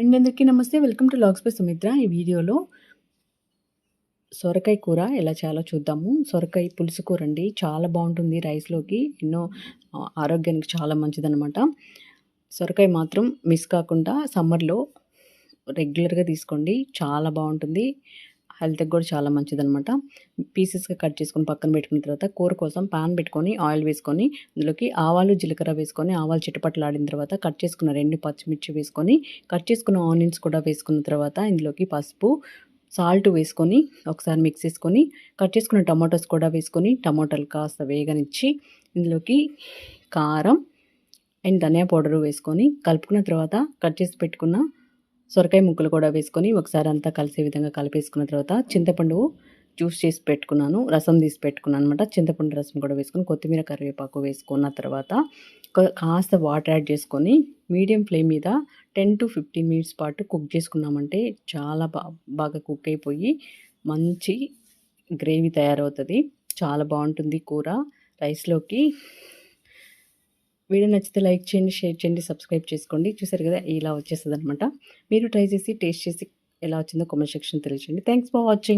And అందరికీ నమస్తే welcome to logs by Sumitra. ఈ వీడియోలో సొరకాయ కూర ఎలా చేయాలో చూద్దాము. సొరకాయ పులుసు కూర అండి చాలా బాగుంటుంది రైస్లోకి. ఎన్నో ఆరోగ్యానికి చాలా మంచిదన్నమాట. సొరకాయ మాత్రం మిస్ కాకుండా సమ్మర్లో రెగ్యులర్గా తీసుకోండి చాలా బాగుంటుంది. హెల్త్కి కూడా చాలా మంచిదనమాట పీసెస్గా కట్ చేసుకొని పక్కన పెట్టుకున్న తర్వాత కూర కోసం పాన్ పెట్టుకొని ఆయిల్ వేసుకొని ఇందులోకి ఆవాలు జీలకర్ర వేసుకొని ఆవాలు చిటపట్లాడిన తర్వాత కట్ చేసుకున్న రెండు పచ్చిమిర్చి వేసుకొని కట్ చేసుకున్న ఆనియన్స్ కూడా వేసుకున్న తర్వాత ఇందులోకి పసుపు సాల్ట్ వేసుకొని ఒకసారి మిక్స్ చేసుకొని కట్ చేసుకున్న టమాటోస్ కూడా వేసుకొని టమాటాలు కాస్త వేగనిచ్చి ఇందులోకి కారం అండ్ ధనియా పౌడరు వేసుకొని కలుపుకున్న తర్వాత కట్ చేసి పెట్టుకున్న సొరకాయ ముక్కలు కూడా వేసుకొని ఒకసారి అంతా కలిసే విధంగా కలిపేసుకున్న తర్వాత చింతపండు జ్యూస్ చేసి పెట్టుకున్నాను రసం తీసి పెట్టుకున్నాను అనమాట చింతపండు రసం కూడా వేసుకొని కొత్తిమీర కరివేపాకు వేసుకున్న తర్వాత కాస్త వాటర్ యాడ్ చేసుకొని మీడియం ఫ్లేమ్ మీద టెన్ టు ఫిఫ్టీన్ మినిట్స్ పాటు కుక్ చేసుకున్నామంటే చాలా బాగా కుక్ అయిపోయి మంచి గ్రేవీ తయారవుతుంది. చాలా బాగుంటుంది కూర. రైస్లోకి వీడియో నచ్చితే లైక్ చేయండి షేర్ చేయండి సబ్స్క్రైబ్ చేసుకోండి. చూసారు కదా ఇలా వచ్చేస్తుంది అనమాట మీరు ట్రై చేసి టేస్ట్ చేసి ఎలా వచ్చిందో కామెంట్ సెక్షన్ తెలియచేయండి థ్యాంక్స్ ఫర్ వాచింగ్